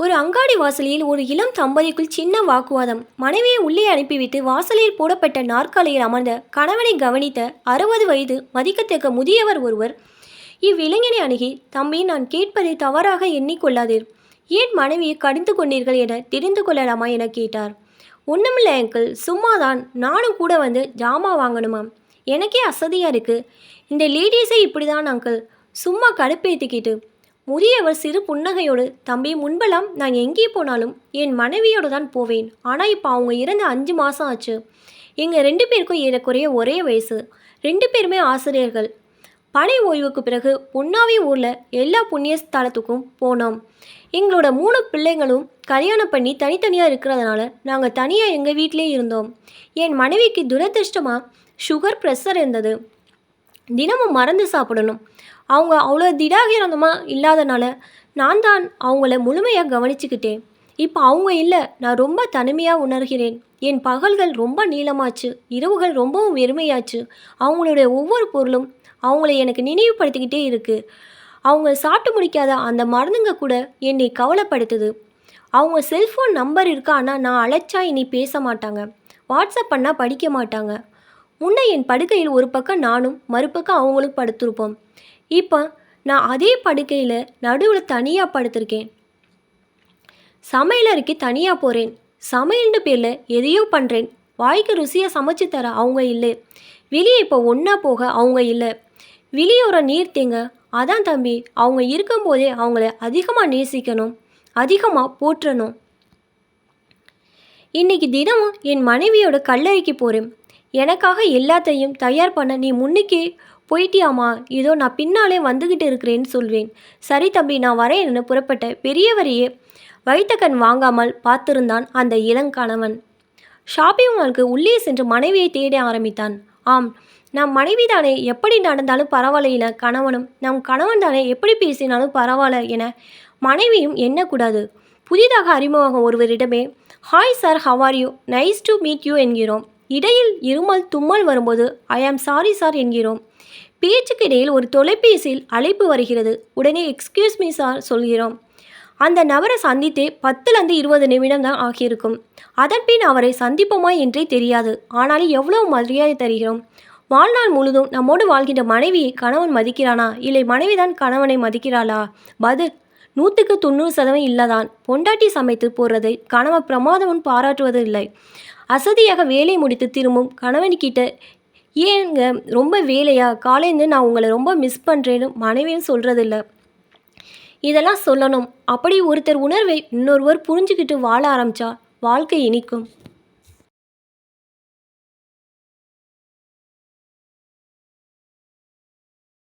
ஒரு அங்காடி வாசலில் ஒரு இளம் தம்பதிக்குள் சின்ன வாக்குவாதம். மனைவியை உள்ளே அனுப்பிவிட்டு வாசலில் போடப்பட்ட நாற்காலியில் அமர்ந்த கணவனை கவனித்த அறுபது வயது மதிக்கத்தக்க முதியவர் ஒருவர் இவ்விளைஞனை அணுகி தம்பி நான் கேட்பதை தவறாக எண்ணிக்கொள்ளாதீர். ஏன் மனைவியை கடிந்து கொண்டீர்கள் என தெரிந்து கொள்ளலாமா? என கேட்டார். ஒன்றுமில்லை அங்கிள். சும்மாதான். நானும் கூட வந்து ஜாமா வாங்கணுமாம். எனக்கே அசதியாக இருக்குது இந்த லேடிஸே இப்படி தான் அங்கிள். சும்மா கடுப்பேற்றிக்கிட்டு முதியவர் சிறு புன்னகையோடு தம்பி முன்பெல்லாம் நான் எங்கே போனாலும் என் மனைவியோடு தான் போவேன். ஆனால் இப்போ அவங்க இறந்து அஞ்சு மாதம் ஆச்சு. எங்கள் ரெண்டு பேருக்கும் ஏறக்குறைய ஒரே வயசு. ரெண்டு பேருமே ஆசிரியர்கள். பணி ஓய்வுக்கு பிறகு பொன்னாவி ஊரில் எல்லா புண்ணிய ஸ்தலத்துக்கும் போனோம். எங்களோட மூணு பிள்ளைங்களும் கல்யாணம் பண்ணி தனித்தனியாக இருக்கிறதுனால நாங்கள் தனியாக எங்கள் வீட்டிலே இருந்தோம். என் மனைவிக்கு துரதிருஷ்டமாக சுகர் ப்ரெஷர் இருந்தது. தினமும் மறந்து சாப்பிடணும். அவங்க அவ்வளோ திடாகிரந்தமாக இல்லாதனால நான் தான் அவங்கள முழுமையாக கவனிச்சுக்கிட்டேன். இப்போ அவங்க இல்லை நான் ரொம்ப தனிமையாக உணர்கிறேன். என் பகல்கள் ரொம்ப நீளமாச்சு இரவுகள் ரொம்பவும் வெறுமையாச்சு. அவங்களுடைய ஒவ்வொரு பொருளும் அவங்கள எனக்கு நினைவுபடுத்திக்கிட்டே இருக்குது அவங்க சாப்பிட்டு முடிக்காத அந்த மருந்துங்க கூட என்னை கவலைப்படுத்துது. அவங்க செல்ஃபோன் நம்பர் இருக்கா ஆனால் நான் அழைச்சா இனி பேச மாட்டாங்க. வாட்ஸ்அப் பண்ணால் படிக்க மாட்டாங்க. முன்ன என் படுக்கையில் ஒரு பக்கம் நானும் மறுபக்கம் அவங்களும் படுத்திருப்போம். இப்போ நான் அதே படுக்கையில் நடுவில் தனியாக படுத்திருக்கேன். சமையலறைக்கு தனியாக போகிறேன் சமையல்னு பேரில் எதையோ பண்ணுறேன் வாய்க்கு ருசியாக சமைச்சு தர அவங்க இல்லை. வெளியே இப்போ ஒன்றா போக அவங்க இல்லை. வெளியோர நீர் தேங்க அதான் தம்பி அவங்க இருக்கும்போதே அவங்கள அதிகமாக நேசிக்கணும் அதிகமாக போற்றணும். இன்னைக்கு தினமும் என் மனைவியோட கல்லறைக்கு போகிறேன் எனக்காக எல்லாத்தையும் தயார் பண்ண நீ முன்னுக்கே போயிட்டியாமா? இதோ நான் பின்னாலே வந்துக்கிட்டு இருக்கிறேன்னு சொல்வேன். சரி தம்பி நான் வரேன்னு புறப்பட்ட பெரியவரையே வைத்த கண் வாங்காமல் பார்த்திருந்தான் அந்த இளங்கணவன் ஷாப்பிங் மாலுக்கு உள்ளே சென்று மனைவியை தேட ஆரம்பித்தான். ஆம் நம் மனைவி தானே எப்படி நடந்தாலும் பரவாயில்ல என கணவனும் நம் கணவன் தானே எப்படி பேசினாலும் பரவாயில்ல என மனைவியும் எண்ணக்கூடாது. புதிதாக அறிமுகம் ஒருவரிடமே hi sir how are you nice to meet you என்கிறோம். இடையில் இருமல் தும்மல் வரும்போது ஐ ஆம் சாரி சார் என்கிறோம். பேச்சுக்கு இடையில் ஒரு தொலைபேசியில் அழைப்பு வருகிறது. உடனே எக்ஸ்கியூஸ் மீ சார் சொல்கிறோம். அந்த நபரை சந்தித்தே பத்துலேருந்து இருபது நிமிடம் தான் ஆகியிருக்கும். அதன்பின் அவரை சந்திப்போமா என்றே தெரியாது. ஆனாலும் எவ்வளவு மரியாதை தருகிறோம். வாழ்நாள் முழுதும் நம்மோடு வாழ்கின்ற மனைவியை கணவன் மதிக்கிறானா? இல்லை மனைவிதான் கணவனை மதிக்கிறாளா? பதில் நூற்றுக்கு தொண்ணூறு சதவீதம் இல்லைதான். பொண்டாட்டி சமைத்து போடுறதை கணவன் பிரமாதமும் பாராட்டுவது இல்லை அசதியாக வேலை முடித்து திரும்பும் கணவன்கிட்ட ஏங்க ரொம்ப வேலையா? காலையிலேருந்து நான் உங்களை ரொம்ப மிஸ் பண்ணுறேன்னு மனைவியும் சொல்கிறதில்ல இதெல்லாம் சொல்லணும். அப்படி ஒருத்தர் உணர்வை இன்னொருவர் புரிஞ்சுக்கிட்டு வாழ ஆரம்பிச்சா வாழ்க்கை இனிக்கும்.